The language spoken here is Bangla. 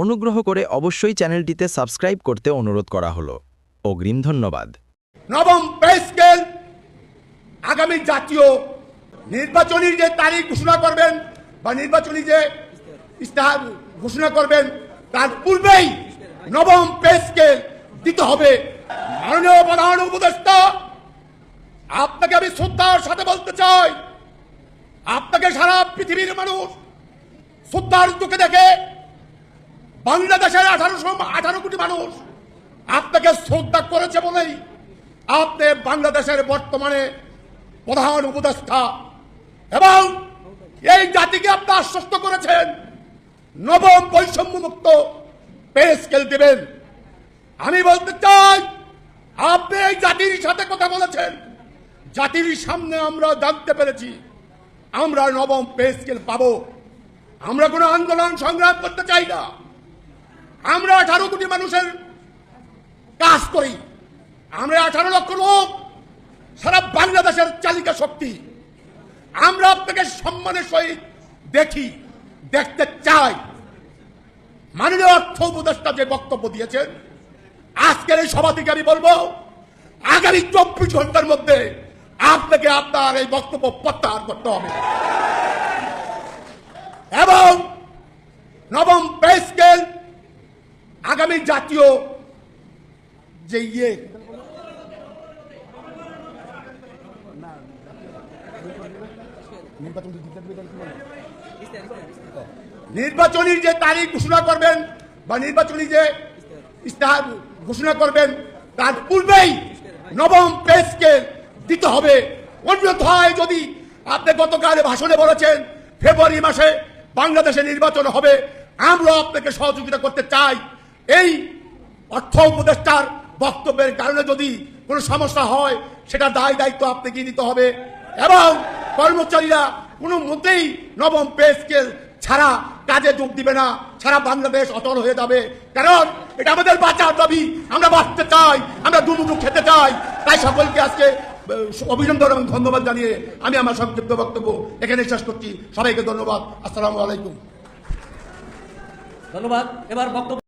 অনুগ্রহ করে অবশ্যই চ্যানেলটিতে সাবস্ক্রাইব করতে অনুরোধ করা হলো। অগ্রিম ধন্যবাদ। নবম পে স্কেল, আগামী জাতীয় নির্বাচনী যে তারিখ ঘোষণা করবেন বা নির্বাচনী যে ইস্তাহার ঘোষণা করবেন, তার পূর্বেই নবম পে স্কেল দিতে হবে। মাননীয় প্রধান উপদেষ্টা, আপনাকে আমি শ্রদ্ধার সাথে বলতে চাই, আপনাকে সারা পৃথিবীর মানুষ শ্রদ্ধার চোখে দেখে বাংলাদেশের আঠারোশো আঠারো কোটি মানুষ আপনাকে শ্রদ্ধা করেছে বলেই আপনি বাংলাদেশের বর্তমানে প্রধান উপদেষ্টা। এবং এই জাতিকে আপনি আশ্বস্ত করেছেন। নবম বৈষম্যমুক্ত পে স্কেল দেবেন। আমি বলতে চাই, আপনি এই জাতির সাথে কথা বলেছেন। জাতির সামনে আমরা জানতে পেরেছি, আমরা নবম পে স্কেল পাবো। আমরা কোনো আন্দোলন সংগ্রাম করতে চাই না। আমরা আঠারো কোটি মানুষের কাজ করি। আমরা আঠারো লক্ষ লোক সারা বাংলাদেশের চালিকা শক্তি। আমরা আপনাকে সম্মানের সহিত দেখি, দেখতে চাই। মাননীয় অর্থ উপদেষ্টা যে বক্তব্য দিয়েছেন, আজকের এই সভা থেকে আমি বলব, আগামী চব্বিশ ঘণ্টার মধ্যে আপনাকে আপনার এই বক্তব্য প্রত্যাহার করতে হবে। এবং নবম জাতীয় যে ইয়ে। নির্বাচনী যে তারিখ ঘোষণা করবেন বা নির্বাচনী যে ইস্তাহার ঘোষণা করবেন, তার পূর্বেই নবম পে স্কেল দিতে হবে। অন্যথায় যদি আপনি গতকাল ভাষণে বলেছেন, ফেব্রুয়ারি মাসে বাংলাদেশে নির্বাচন হবে, আমরা আপনাকে সহযোগিতা করতে চাই। এই অর্থ উপদেষ্টার বক্তব্যের কারণে যদি কোনো সমস্যা হয় সেটা দায় দায়িত্ব আপনাকে নিতে হবে। এবং কর্মচারীরা কোনো মতেই নবম পে স্কেল ছাড়া কাজে যোগ দিবে না, সারা বাংলাদেশ অচল হয়ে যাবে। কারণ এটা আমাদের বাঁচার দাবি। আমরা বাঁচতে চাই, আমরা দুমুটু খেতে চাই। তাই সকলকে আজকে অভিনন্দন এবং ধন্যবাদ জানিয়ে আমি আমার সংক্ষিপ্ত বক্তব্য এখানে শেষ করছি। সবাইকে ধন্যবাদ। আসসালামু আলাইকুম। ধন্যবাদ। এবার বক্তব্য